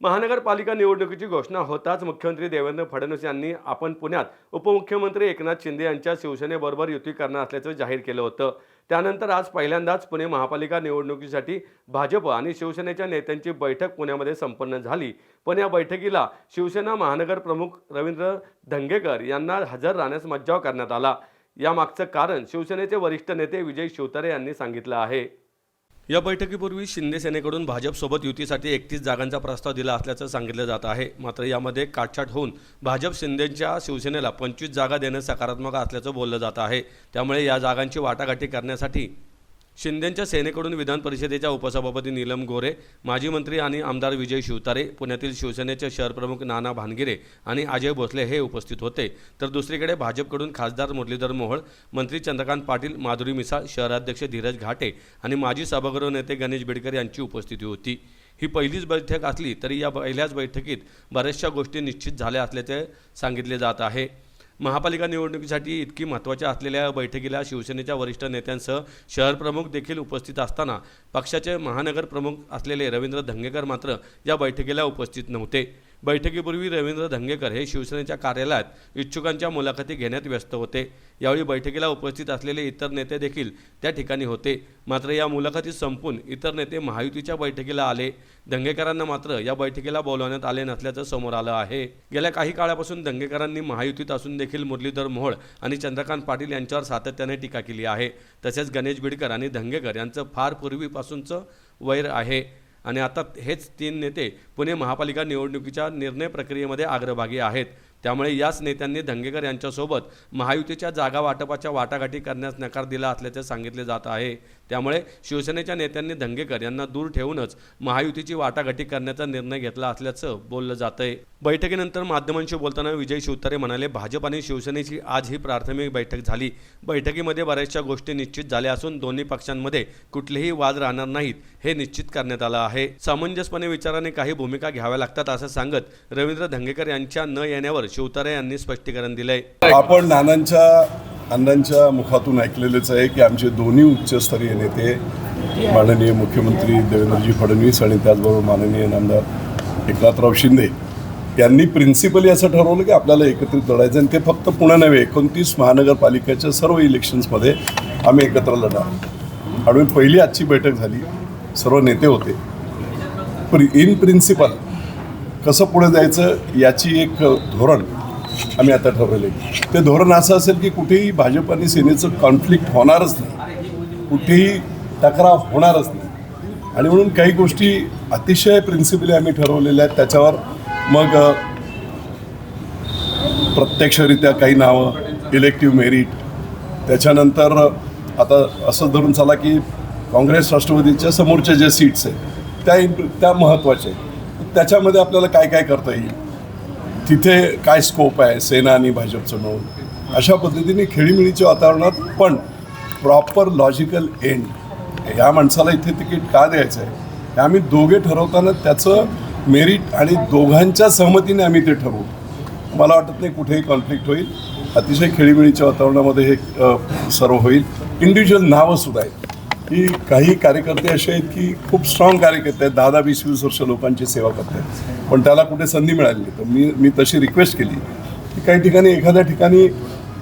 महानगरपालिका निवडणुकीची घोषणा होताच मुख्यमंत्री देवेंद्र फडणवीस यांनी आपण पुण्यात उपमुख्यमंत्री एकनाथ शिंदे यांच्या शिवसेनेबरोबर युती करणार असल्याचं जाहीर केलं होतं. त्यानंतर आज पहिल्यांदाच पुणे महापालिका निवडणुकीसाठी भाजप आणि शिवसेनेच्या नेत्यांची बैठक पुण्यामध्ये संपन्न झाली. पण या बैठकीला शिवसेना महानगर प्रमुख रवींद्र धंगेकर यांना हजर राहण्यास मज्जाव करण्यात आला. यामागचं कारण शिवसेनेचे वरिष्ठ नेते विजय शिवतारे यांनी सांगितलं आहे. या बैठकीपूर्वी शिंदे सेनेकडून भाजपसोबत युतीसाठी एकतीस जागांचा प्रस्ताव दिला असल्याचं सांगितलं जात आहे. मात्र यामध्ये काटछाट होऊन भाजप शिंदेच्या शिवसेनेला पंचवीस जागा देणं सकारात्मक असल्याचं बोललं जात आहे. त्यामुळे या जागांची वाटाघाटी करण्यासाठी शिंदेंच्या सेनेकडून विधान परिषदेच्या उपसभापती नीलम गोरे माजी मंत्री आणि आमदार विजय शिवतारे पुण्यातील शिवसेनेचे शहरप्रमुख नाना भानगिरे आणि अजय भोसले हे उपस्थित होते. तर दुसरीकडे भाजपकडून खासदार मुरलीधर मोहोळ मंत्री चंद्रकांत पाटील माधुरी मिसाळ शहराध्यक्ष धीरज घाटे आणि माजी सभागृह नेते गणेश बिडकर यांची उपस्थिती होती. ही पहिलीच बैठक असली तरी या पहिल्याच बैठकीत बऱ्याचशा गोष्टी निश्चित झाल्या असल्याचे सांगितले जात आहे. महापालिका निवडणुकीसाठी इतकी महत्त्वाच्या असलेल्या बैठकीला शिवसेनेच्या वरिष्ठ नेत्यांसह शहर प्रमुख देखील उपस्थित असताना पक्षाचे महानगर प्रमुख असलेले रवींद्र धंगेकर मात्र या बैठकीला उपस्थित नव्हते. बैठकीपूर्वी रवींद्र धंगेकर हे शिवसेनेच्या कार्यालयात इच्छुकांच्या मुलाखती घेण्यात व्यस्त होते. यावेळी बैठकीला उपस्थित असलेले इतर नेते देखील त्या ठिकाणी होते. मात्र या मुलाखती संपून इतर नेते महायुतीच्या बैठकीला आले. दंगेकरांना मात्र या बैठकीला बोलवण्यात आले नसल्याचं समोर आलं आहे. गेल्या काही काळापासून दंगेकरांनी महायुतीत असून देखील मुरलीधर मोहोळ आणि चंद्रकांत पाटील यांच्यावर सातत्याने टीका केली आहे. तसेच गणेश बिडकर आणि धंगेकर यांचं फार पूर्वीपासूनचं वैर आहे. आणि आता हेच तीन नेते पुणे महापालिका निवडणुकीच्या निर्णय प्रक्रियेमध्ये अग्रभागी आहेत. त्यामुळे याच नेत्यांनी धंगेकर यांच्यासोबत महायुतीच्या जागा वाटपाच्या वाटाघाटी करण्यास नकार दिला असल्याचे सांगितले जात आहे. त्यामुळे शिवसेनेच्या नेत्यांनी धंगेकर यांना दूर ठेवूनच महायुतीची वाटाघाटी करण्याचा निर्णय घेतला असल्याचं बोललं जात आहे बैठकीनंतर माध्यमांशी बोलताना विजय शिवतारे म्हणाले भाजप आणि शिवसेनेची आज ही प्राथमिक बैठक झाली. बैठकीमध्ये बऱ्याचशा गोष्टी निश्चित झाल्या असून दोन्ही पक्षांमध्ये कुठलेही वाद राहणार नाहीत हे निश्चित करण्यात आलं आहे. सामंजस्यपणे विचाराने काही भूमिका घ्याव्या लागतात असं सांगत रवींद्र धंगेकर यांच्या न येण्यावर शिवतारे यांनी स्पष्टीकरण दिलंय. आपण नानांच्या अण्णांच्या मुखातून ऐकलेलंच आहे की आमचे दोन्ही उच्चस्तरीय नेते माननीय मुख्यमंत्री देवेंद्रजी फडणवीस आणि त्याचबरोबर माननीय नामदार एकनाथराव शिंदे यांनी प्रिन्सिपली असं ठरवलं की आपल्याला एकत्रित लढायचं आणि ते फक्त पुणे नव्हे एकोणतीस महानगरपालिकेच्या सर्व इलेक्शन्समध्ये आम्ही एकत्र लढणार. आणि पहिली आजची बैठक झाली सर्व नेते होते. प्रि इन प्रिन्सिपल कसं पुढे जायचं याची एक धोरण आम्ही आता ठरवले ते धोरण असं असेल की कुठेही भाजप आणि सेनेचं कॉन्फ्लिक्ट होणारच नाही. कुठेही तक्रार होणारच नाही. आणि म्हणून काही गोष्टी अतिशय प्रिन्सिपली आम्ही ठरवलेल्या आहेत. त्याच्यावर मग प्रत्यक्षरित्या काही नावं इलेक्टिव्ह मेरिट त्याच्यानंतर आता असं धरून चला की काँग्रेस राष्ट्रवादीच्या समोरच्या ज्या सीट्स आहेत त्या इम्प- त्या महत्त्वाच्या आहेत. त्याच्यामध्ये आपल्याला काय काय करता येईल? तिथे काय स्कोप आहे? सेना आणि भाजपचं मिळून अशा पद्धतीने खेळीमेळीच्या वातावरणात पण प्रॉपर लॉजिकल एंड या माणसाला इथे तिकीट का द्यायचं आहे हे आम्ही दोघे ठरवताना त्याचं मेरिट आणि दोघांच्या सहमतीने आम्ही ते ठरवू. मला वाटत नाही कुठेही कॉन्फ्लिक्ट होईल. अतिशय खेळीमेळीच्या वातावरणामध्ये हे सर्व होईल. इंडिव्हिज्युअल नावंसुद्धा आहेत. की काही कार्यकर्ते असे आहेत की खूप स्ट्रॉंग कार्यकर्ते आहेत. दहा दहा वीस वीस वर्ष लोकांची सेवा करतात. पण त्याला कुठे संधी मिळाली नाही. तर मी मी तशी रिक्वेस्ट केली की काही ठिकाणी एखाद्या ठिकाणी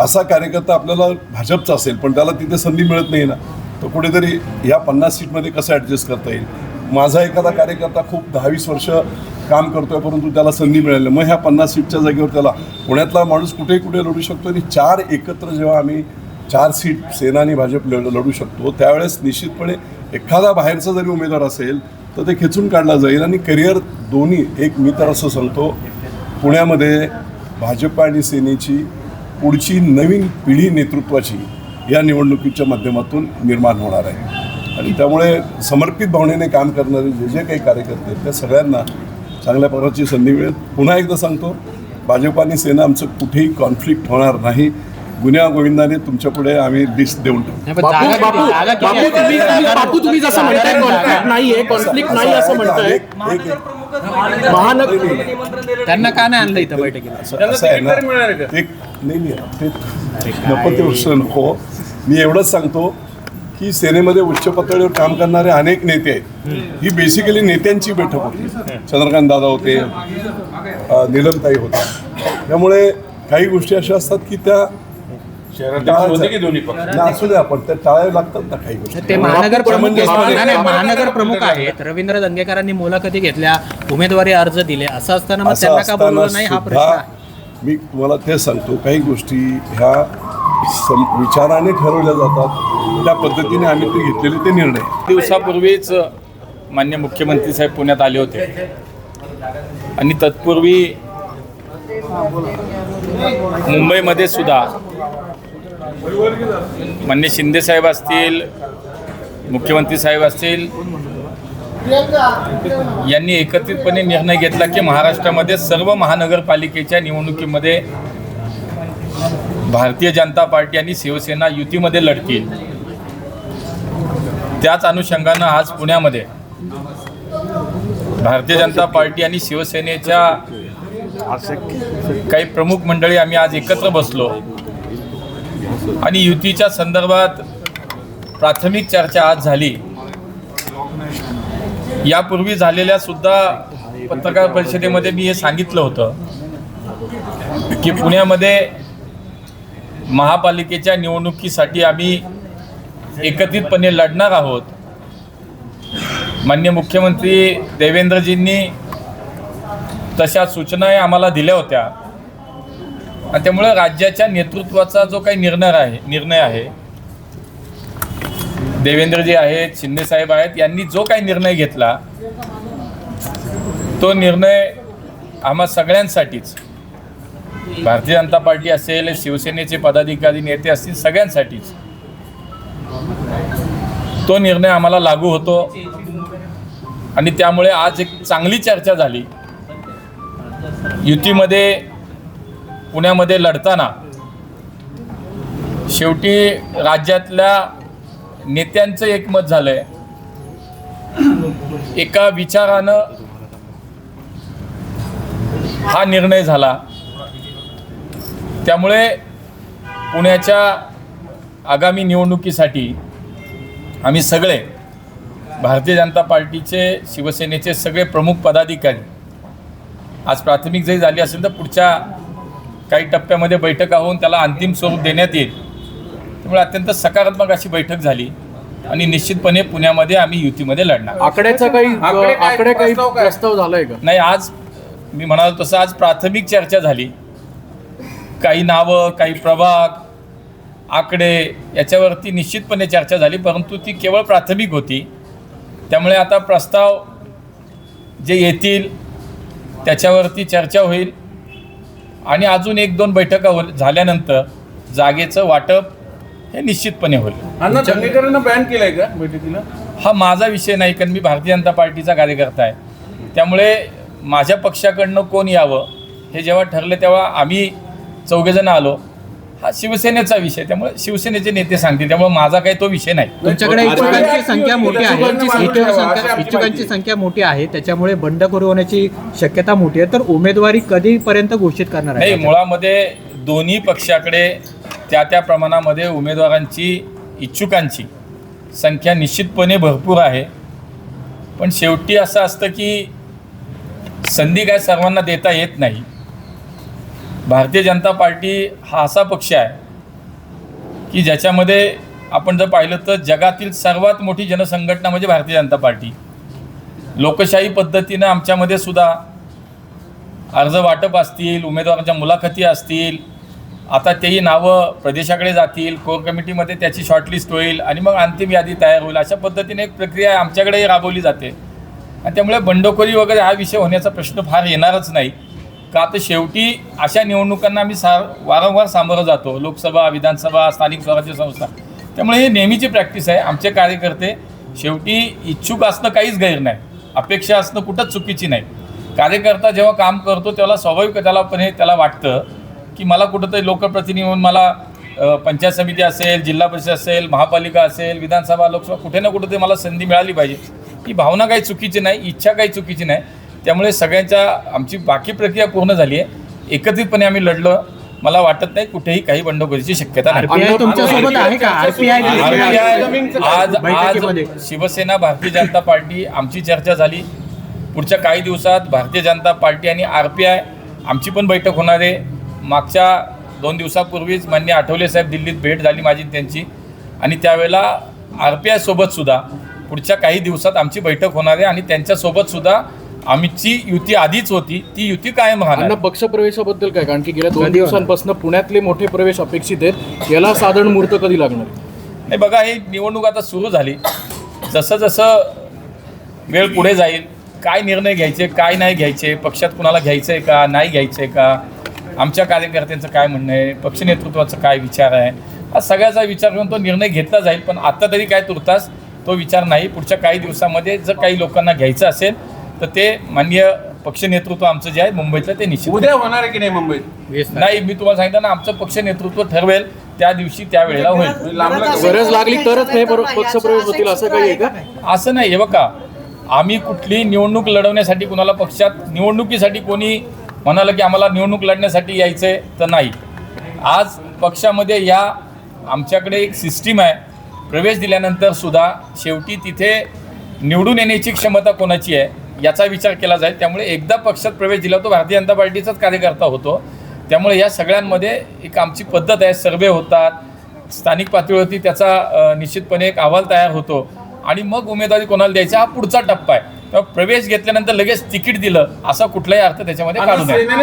असा कार्यकर्ता आपल्याला भाजपचा असेल पण त्याला तिथे संधी मिळत नाही ना तर कुठेतरी ह्या पन्नास सीटमध्ये कसं ॲडजस्ट करता येईल? माझा एखादा कार्यकर्ता खूप दहावीस वर्ष काम करतोय परंतु त्याला संधी मिळाली मग ह्या पन्नास सीटच्या जागेवर त्याला पुण्यातला माणूस कुठेही कुठे लढू शकतो आणि चार एकत्र जेव्हा आम्ही चार सीट सेनानी भाजप लढ लढू शकतो त्यावेळेस निश्चितपणे एखादा बाहेरचा जरी उमेदवार असेल तर ते खेचून काढला जाईल आणि करिअर दोन्ही एक मी तर असं सांगतो पुण्यामध्ये भाजप आणि सेनेची पुढची नवीन पिढी नेतृत्वाची या निवडणुकीच्या माध्यमातून निर्माण होणार आहे. आणि त्यामुळे समर्पित भावनेने काम करणारे जे जे काही कार्यकर्ते त्या सगळ्यांना चांगल्या प्रकारची संधी मिळेल. पुन्हा एकदा सांगतो भाजप आणि सेना आमचं कुठेही कॉन्फ्लिक्ट होणार नाही. गुन्ह्या गोविंदाने तुमच्यापुढे आम्ही लिस्ट देऊन टाकू. बापू बापू बापू तुम्ही जसं म्हणताय कॉन्फ्लिक्ट नाहीये कॉन्फ्लिक्ट नाही असं म्हणताय. एक- एक- एक- महानगर त्यांना का नाही आणलं इथं बैठकीला? एक नाही नको ते प्रश्न नको. मी एवढंच सांगतो की सेनेमध्ये उच्च पातळीवर काम करणारे अनेक नेते आहेत. ही बेसिकली नेत्यांची बैठक होती. चंद्रकांत दादा होते नीलमताई होत्या त्यामुळे काही गोष्टी अशा असतात की त्या असू द्या लागतात ना काही गोष्टी. ते महानगर प्रमुख नाही, नाही, महानगर प्रमुख आहेत. रवींद्र दंगेकरांनी मुलाखती घेतल्या उमेदवारी अर्ज दिले. असं असताना मग असं त्यांना का असताना बोलवलं नाही? हा प्रश्न सुद्धा आहे. मी तुम्हाला ते सांगतो काही गोष्टी ह्या सम- विचाराने ठरवल्या जातात. त्या पद्धतीने आम्ही ते घेतलेले ते निर्णय. दिवसापूर्वीच मान्य मुख्यमंत्री साहेब पुण्यात आले होते. आणि तत्पूर्वी मुंबईमध्ये सुद्धा मान्य शिंदे साहेब असतील मुख्यमंत्री साहेब असतील यांनी एकत्रितपणे निर्णय घेतला की महाराष्ट्रामध्ये सर्व महानगरपालिकेच्या निवडणुकीमध्ये भारतीय जनता पार्टी आणि शिवसेना युतीमध्ये लढतील. त्याच अनुषंगानं आज पुण्यामध्ये भारतीय जनता पार्टी आणि शिवसेनेच्या काही प्रमुख मंडळी आम्ही आज एकत्र बसलो. आणि युतीच्या संदर्भात प्राथमिक चर्चा आज झाली. यापूर्वी झालेल्या सुद्धा पत्रकार परिषदेमध्ये मी हे सांगितलं होतं की पुण्यामध्ये महापालिकेच्या निवडणुकीसाठी आम्ही एकत्रितपणे लढणार आहोत. मान्य मुख्यमंत्री देवेंद्रजींनी तशा सूचनाही आम्हाला दिल्या होत्या. आणि त्यामुळे राज्याच्या नेतृत्वाचा जो काही निर्णय आहे निर्णय आहे देवेंद्रजी आहेत शिंदे साहेब आहेत यांनी जो काही निर्णय घेतला तो निर्णय आम्हा सगळ्यांसाठीच. भारतीय जनता पार्टी असेल शिवसेनेचे पदाधिकारी नेते असतील सगळ्यांसाठीच. तो निर्णय आम्हाला लागू होतो. आणि त्यामुळे आज एक चांगली चर्चा झाली. युतीमध्ये पुण्यामध्ये लढताना शेवटी राज्यातल्या नेत्यांचं एकमत झालंय. एका विचारानं हा निर्णय झाला. त्यामुळे पुण्याच्या आगामी निवडणुकीसाठी आम्ही सगळे भारतीय जनता पार्टीचे शिवसेनेचे सगळे प्रमुख पदाधिकारी आज प्राथमिक जरी झाली असेल तर पुढच्या काही टप्प्यामध्ये बैठका होऊन त्याला अंतिम स्वरूप देण्यात येईल. त्यामुळे अत्यंत सकारात्मक अशी बैठक झाली आणि निश्चितपणे पुण्यामध्ये आम्ही युतीमध्ये लढणार. आकड्याचा काही आकडे काही प्रस्ताव झालाय का? नाही आज मी म्हणालो तसं आज प्राथमिक चर्चा झाली. काही नावं काही प्रभाग आकडे याच्यावरती निश्चितपणे चर्चा झाली परंतु ती केवळ प्राथमिक होती. त्यामुळे आता प्रस्ताव जे येतील त्याच्यावरती चर्चा होईल. आणि अजून एक दोन बैठका झाल्यानंतर जागेचं वाटप हे निश्चितपणे होईल. अण्णा दंगेकरांना बॅन केलंय का बैठकीला? हा माझा विषय नाही कारण मी भारतीय जनता पार्टीचा कार्यकर्ता आहे. त्यामुळे माझ्या पक्षाकडनं कोण यावं हे जेव्हा ठरलं तेव्हा आम्ही चौघेजण आलो. हा शिवसेनेचा विषय त्यामुळे शिवसेनेचे नेते सांगतील त्यामुळे माझा काही तो विषय नाही. तुमच्याकडे इच्छुकांची संख्या मोठी आहे. इच्छुकांची संख्या मोठी आहे. त्याच्यामुळे बंडखोरी होण्याची शक्यता मोठी आहे. तर उमेदवारी कधीपर्यंत घोषित करणार नाही आहे मुळामध्ये दोन्ही पक्षाकडे त्या त्या प्रमाणामध्ये उमेदवारांची इच्छुकांची संख्या निश्चितपणे भरपूर आहे. पण शेवटी असं असतं की संधी काय सर्वांना देता येत नाही. भारतीय जनता पार्टी हा असा पक्ष आहे की ज्याच्यामध्ये आपण जर पाहिलं तर जगातील सर्वात मोठी जनसंघटना म्हणजे भारतीय जनता पार्टी. लोकशाही पद्धतीनं आमच्यामध्ये सुद्धा अर्ज वाटप असतील उमेदवारांच्या मुलाखती असतील आता तेही नावं प्रदेशाकडे जातील कोर कमिटीमध्ये त्याची शॉर्टलिस्ट होईल आणि मग अंतिम यादी तयार होईल अशा पद्धतीने एक प्रक्रिया आमच्याकडेही राबवली जाते. आणि त्यामुळे बंडखोरी वगैरे हा विषय होण्याचा प्रश्न फार येणारच नाही. का तर शेवटी अशा निवडणुकांना आम्ही सा वारंवार सामोरं जातो. लोकसभा विधानसभा स्थानिक स्वराज्य संस्था. त्यामुळे हे नेहमीची प्रॅक्टिस आहे. आमचे कार्यकर्ते शेवटी इच्छुक असणं काहीच गैर नाही. अपेक्षा असणं कुठंच चुकीची नाही. कार्यकर्ता जेव्हा काम करतो त्याला स्वाभाविक त्यालापणे त्याला वाटतं की मला कुठंतरी लोकप्रतिनिधी म्हणून मला पंचायत समिती असेल जिल्हा परिषद असेल महापालिका असेल विधानसभा लोकसभा कुठे ना कुठे मला संधी मिळाली पाहिजे. ही भावना काही चुकीची नाही इच्छा काही चुकीची नाही. त्यामुळे सगळ्यांच्या आमची बाकी प्रक्रिया पूर्ण झाली आहे. एकत्रितपणे आम्ही लढलो. मला वाटत नाही कुठेही काही बंडखोरीची शक्यता नाही. आज. आज शिवसेना भारतीय जनता पार्टी आमची चर्चा झाली. पुढच्या काही दिवसात भारतीय जनता पार्टी आणि आर पी आय आमची पण बैठक होणार आहे. मागच्या दोन दिवसापूर्वीच मान्य आठवले साहेब दिल्लीत भेट झाली माझी त्यांची. आणि त्यावेळेला आर पी आयसोबत सुद्धा पुढच्या काही दिवसात आमची बैठक होणार आहे आणि त्यांच्यासोबत सुद्धा आमची युती आधीच होती ती युती कायम राहणार. पक्ष प्रवेशाबद्दल काय? कारण की गेल्या दोन? दिवसांपासून पुण्यातले मोठे प्रवेश अपेक्षित आहेत. याला साधारण मुहूर्त कधी लागणार? नाही बघा ही निवडणूक आता सुरू झाली. जसं जसं वेळ पुढे जाईल काय निर्णय घ्यायचे काय नाही घ्यायचे पक्षात कुणाला घ्यायचं आहे का नाही घ्यायचं आहे का आमच्या कार्यकर्त्यांचं काय म्हणणं आहे पक्ष नेतृत्वाचा काय विचार आहे हा सगळ्याचा विचार करून तो निर्णय घेतला जाईल. पण आत्ता तरी काय तुर्तास तो विचार नाही. पुढच्या काही दिवसामध्ये जर काही लोकांना घ्यायचं असेल तर ते माननीय पक्ष नेतृत्व आमचं जे आहे मुंबईतलं ते निश्चित उद्या होणार आहे की नाही मुंबईत? नाही मी तुम्हाला सांगितलं ना आमचं पक्ष नेतृत्व ठरवेल त्या दिवशी त्या वेळेला होईल. गरज लागली तरच हे पर- पक्ष प्रवेश होतील असं काही आहे का? असं नाही हे बघा आम्ही कुठली निवडणूक लढवण्यासाठी कुणाला पक्षात निवडणुकीसाठी कोणी म्हणालं की आम्हाला निवडणूक लढण्यासाठी यायचं आहे तर नाही. आज पक्षामध्ये या आमच्याकडे एक सिस्टीम आहे. प्रवेश दिल्यानंतर सुद्धा शेवटी तिथे निवडून येण्याची क्षमता कोणाची आहे? याचा विचार केला जाईल. त्यामुळे एकदा पक्षात प्रवेश दिला तो भारतीय जनता पार्टीचाच कार्यकर्ता होतो. त्यामुळे या सगळ्यांमध्ये एक आमची पद्धत आहे. सर्वे होतात स्थानिक पातळीवरती त्याचा निश्चितपणे एक अहवाल तयार होतो. आणि मग उमेदवारी कोणाला द्यायचा हा पुढचा टप्पा आहे. तेव्हा प्रवेश घेतल्यानंतर लगेच तिकीट दिलं असा कुठलाही अर्थ त्याच्यामध्ये काढू नये